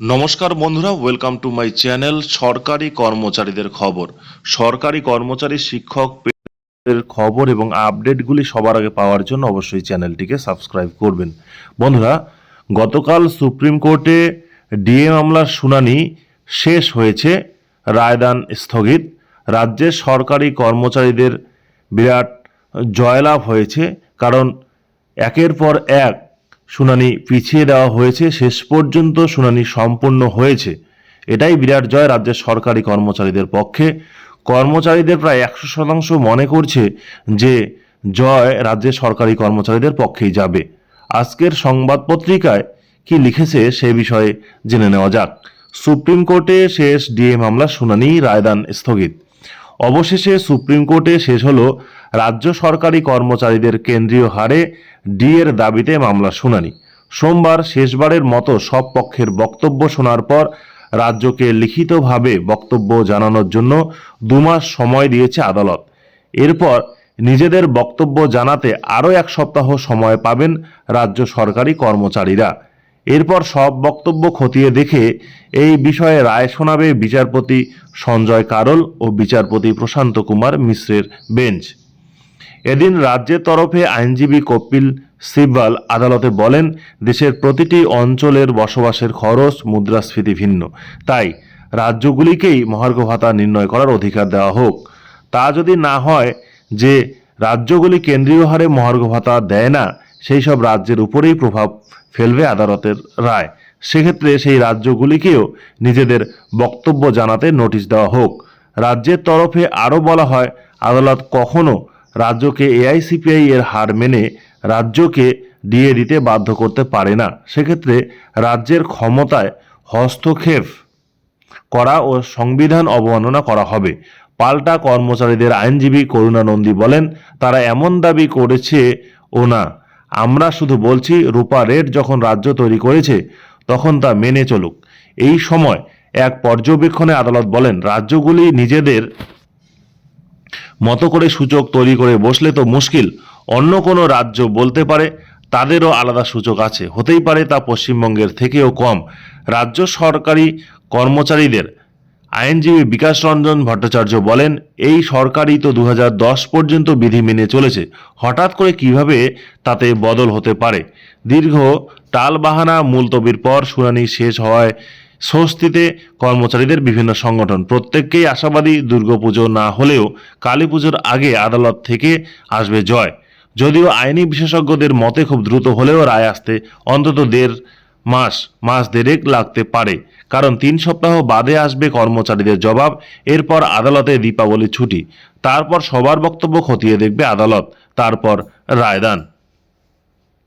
নমস্কার বন্ধুরা welcome to my channel সরকারি কর্মচারীদের খবর। সরকারি কর্মচারী, শিক্ষক খবর এবং আপডেটগুলি সবার আগে পাওয়ার জন্য অবশ্যই চ্যানেলটিকে সাবস্ক্রাইব করবেন। বন্ধুরা, গতকাল সুপ্রিম কোর্টে ডিএ মামলার শুনানি শেষ হয়েছে, রায়দান স্থগিত। রাজ্যের সরকারি কর্মচারীদের বিরাট জয়লাভ হয়েছে, কারণ একের পর এক শুনানি পিছিয়ে দেওয়া হয়েছে, শেষ পর্যন্ত শুনানি সম্পূর্ণ হয়েছে। এটাই বিরাট জয় রাজ্যের সরকারি কর্মচারীদের পক্ষে। কর্মচারীদের প্রায় একশো শতাংশ মনে করছে যে জয় রাজ্যের সরকারি কর্মচারীদের পক্ষেই যাবে। আজকের সংবাদ পত্রিকায় কি লিখেছে সে বিষয়ে জেনে নেওয়া যাক। সুপ্রিম কোর্টে শেষ ডিএ মামলার শুনানি রায়দান স্থগিত। অবশেষে সুপ্রিম কোর্টে শেষ হল রাজ্য সরকারি কর্মচারীদের কেন্দ্রীয় হারে ডিএর দাবিতে মামলা শুনানি। সোমবার শেষবারের মতো সব পক্ষের বক্তব্য শোনার পর রাজ্যকে লিখিতভাবে বক্তব্য জানানোর জন্য দুমাস সময় দিয়েছে আদালত। এরপর নিজেদের বক্তব্য জানাতে আরও এক সপ্তাহ সময় পাবেন রাজ্য সরকারি কর্মচারীরা। এরপর সব বক্তব্য খতিয়ে দেখে এই বিষয়ে রায় শোনাবে বিচারপতি সঞ্জয় কারল ও বিচারপতি প্রশান্ত কুমার মিশ্রের বেঞ্চ। এদিন রাজ্যের তরফে আইনজীবী কপিল সিব্বাল আদালতে বলেন, দেশের প্রতিটি অঞ্চলের বসবাসের খরচ, মুদ্রাস্ফীতি ভিন্ন। তাই রাজ্যগুলিকেই মহার্ঘ ভাতা নির্ণয় করার অধিকার দেওয়া হোক। তা যদি না হয়, যে রাজ্যগুলি কেন্দ্রীয় হারে মহার্ঘ ভাতা দেয় না সেই সব রাজ্যের উপরেই প্রভাব ফেলবে আদালতের রায়। সেক্ষেত্রে সেই রাজ্যগুলিকেও নিজেদের বক্তব্য জানাতে নোটিশ দেওয়া হোক। রাজ্যের তরফে আরও বলা হয়, আদালত কখনো রাজ্যকে এআইসিপিআই এর হার মেনে রাজ্যকে দিয়ে দিতে বাধ্য করতে পারে না। সেক্ষেত্রে রাজ্যের ক্ষমতায় হস্তক্ষেপ করা ও সংবিধান অবমাননা করা হবে। পাল্টা কর্মচারীদের আইনজীবী করুণা নন্দী বলেন, তারা এমন দাবি করেছে ও না। আমরা শুধু বলছি রূপা রেড যখন রাজ্য তৈরি করেছে, তখন তা মেনে চলুক। এই সময় এক পর্যবেক্ষণে আদালত বলেন, রাজ্যগুলি নিজেদের মতো করে সূচক তৈরি করে বসলে তো মুশকিল, অন্য কোনো রাজ্য বলতে পারে তাদেরও আলাদা সূচক আছে। হতেই পারে তা পশ্চিমবঙ্গের থেকেও কম। রাজ্য সরকারি কর্মচারীদের আইনজীবী বিকাশ রঞ্জন ভট্টাচার্য বলেন, এই সরকারই তো দু হাজার দশ পর্যন্ত বিধি মেনে চলেছে। হঠাৎ করে কীভাবে তাতে বদল হতে পারে? দীর্ঘ টালবাহানা মুলতবির পর শুনানি শেষ হওয়ায় স্বস্তিতে কর্মচারীদের বিভিন্ন সংগঠন। প্রত্যেককেই আশাবাদী দুর্গাপুজো না হলেও কালী পুজোর আগে আদালত থেকে আসবে জয়। যদিও আইনি বিশেষজ্ঞদের মতে খুব দ্রুত হলেও রায় আসতে অন্তত দেড় মাস মাস দেড়েক লাগতে পারে। কারণ তিন সপ্তাহ বাদে আসবে কর্মচারীদের জবাব, এরপর আদালতে দীপাবলি ছুটি। তারপর সবার বক্তব্য খতিয়ে দেখবে আদালত, তারপর রায়দান।